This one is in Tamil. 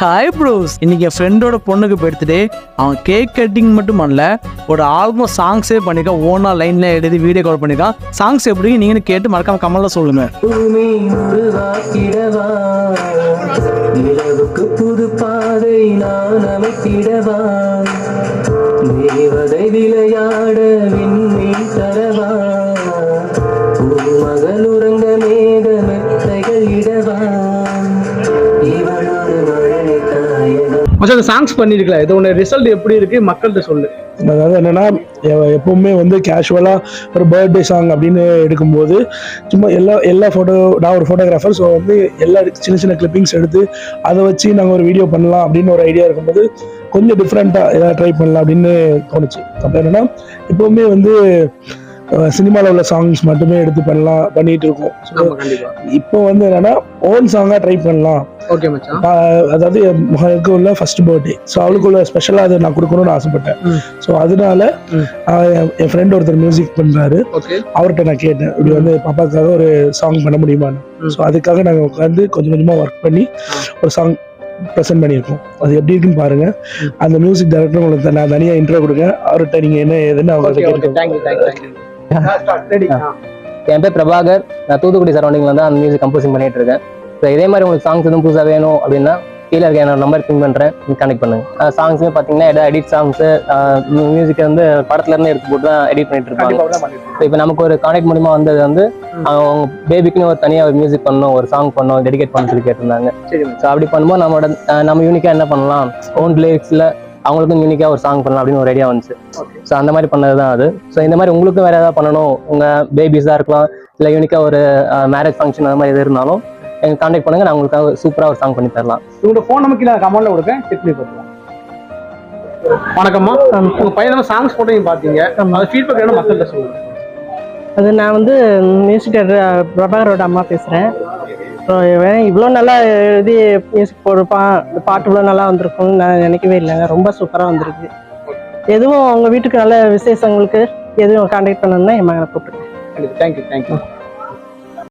ஹாய் ப்ரோஸ் இன்னைக்கு என் ஃப்ரெண்டோட பொண்ணுக்கு பர்த்டே அவன் கேக் கட்டிங் மட்டும் பண்ணல. ஒரு ஆல்பம் சாங்ஸே பண்ணிருக்கான். ஓனா லைன்ல எழுதி வீடியோ கால் பண்ணிருக்கான். சாங்ஸ் எப்படி நீங்க கேட்டு மறக்காம கமல்ல சொல்லுங்க. புது பாதை நான் அமைத்திடவா? தேவதை விளையாட மச்சான் அந்த சாங்ஸ் பண்ணிருக்கல. இது உன்ன ரிசல்ட் எப்படி இருக்கு? மக்கள்கிட்ட சொல்லு. அதாவது என்னன்னா எப்பவுமே வந்து கேஷுவலாக ஒரு பர்த்டே சாங் அப்படின்னு எடுக்கும்போது சும்மா எல்லா எல்லா ஃபோட்டோ நான் ஒரு ஃபோட்டோகிராஃபர் ஸோ வந்து எல்லா சின்ன சின்ன கிளிப்பிங்ஸ் எடுத்து அதை வச்சு நாங்கள் ஒரு வீடியோ பண்ணலாம் அப்படின்னு ஒரு ஐடியா இருக்கும்போது கொஞ்சம் டிஃப்ரெண்ட்டாக ஏதாவது ட்ரை பண்ணலாம் அப்படின்னு தோணுச்சு. அப்புறம் என்னன்னா எப்பவுமே வந்து சினிமாவில் உள்ள சாங்ஸ் மட்டுமே எடுத்து பண்ணலாம் பண்ணிட்டு இருக்கோம். இப்போ வந்து என்னன்னா ஓன் சாங்காக ட்ரை பண்ணலாம். அதாவது மகளுக்கு உள்ள ஃபர்ஸ்ட் பர்த்டே ஸோ அவளுக்குள்ள ஸ்பெஷலாக அதை நான் கொடுக்கணும்னு ஆசைப்பட்டேன். ஸோ அதனால என் ஃப்ரெண்ட் ஒருத்தர் மியூசிக் பண்றாரு. ஓகே அவர்கிட்ட நான் கேட்டேன் இப்படி வந்து பாப்பாக்காக ஒரு சாங் பண்ண முடியுமான்னு. ஸோ அதுக்காக நாங்கள் உட்காந்து கொஞ்சம் கொஞ்சமாக ஒர்க் பண்ணி ஒரு சாங் ப்ரெசென்ட் பண்ணியிருக்கோம். அது எப்படி இருக்குன்னு பாருங்க. அந்த மியூசிக் டைரக்டர் உங்களுக்கு நான் தனியாக இன்ட்ரோ கொடுங்க. அவர்கிட்ட நீங்கள் என்ன ஏதுன்னு ஓகே என் பேர் பிரபாகர். நான் தூத்துக்குடி சரௌண்டிங்ல வந்து அந்த மியூசிக் கம்போசிங் பண்ணிட்டு இருக்கேன். ஸோ இதே மாதிரி உங்களுக்கு சாங்ஸ் எதுவும் புதுசாக வேணும் அப்படின்னா கீழே இருக்க என்னோட நம்பர் பின் பண்ணுறேன் கனெக்ட் பண்ணுங்க. சாங்ஸுமே பார்த்தீங்கன்னா எதாவது எடிட் சாங்ஸு மியூசிக் வந்து படத்துல இருந்து எடுத்து போட்டு தான் எடிட் பண்ணிட்டு இருப்பாங்க. ஸோ இப்போ நமக்கு ஒரு கான்டாக்ட் மூலியமா வந்தது வந்து. அவங்க பேபிக்குன்னு ஒரு தனியாக ஒரு மியூசிக் பண்ணணும் ஒரு சாங் பண்ணணும் டெடிகேட் பண்ண சொல்லி கேட்டிருந்தாங்க. ஸோ அப்படி பண்ணும்போது நம்மளோட நம்ம யூனிக்காக என்ன பண்ணலாம்? ஓன் லிரிக்ஸில் அவங்களுக்கும் யூனிக்காக ஒரு சாங் பண்ணலாம் அப்படின்னு ஒரு ஐடியா வந்துச்சு. ஸோ அந்த மாதிரி பண்ணது தான் அது. ஸோ இந்த மாதிரி உங்களுக்கும் வேற ஏதாவது பண்ணணும் உங்கள் பேபிஸாக இருக்கலாம் இல்லை யூனிக்காக ஒரு மேரேஜ் ஃபங்க்ஷன் அந்த மாதிரி எது இருந்தாலும் எங்க காண்டாக்ட் பண்ணுங்க நான் உங்களுக்காக சூப்பராக ஒரு சாங் பண்ணி தரலாம். உங்களோட ஃபோன் நமக்கு இல்லை கமெண்ட்ல கொடுக்க செக் பண்ணி பார்த்துக்கலாம் வணக்கம்மா. உங்க பையன் சாங்ஸ் போட்டு நீங்க பாத்தீங்க அது ஃபீட்பேக் என்ன மக்கள்கிட்ட சொல்லுங்க. அது நான் வந்து மியூசிக் டைரக்டர் பிரபாகரோட அம்மா பேசுகிறேன் இவ்வளோ நல்லா எழுதி மியூசிக் போட்டிருப்பான் பாட்டு இவ்வளோ நல்லா வந்திருக்கும்னு நான் நினைக்கவே இல்லைங்க. ரொம்ப சூப்பராக வந்திருக்கு. எதுவும் உங்கள் வீட்டுக்கு நல்ல விசேஷங்களுக்கு எதுவும் காண்டாக்ட் பண்ணணும்னா என் மகனை கூப்பிட்டு தேங்க்யூ தேங்க்யூ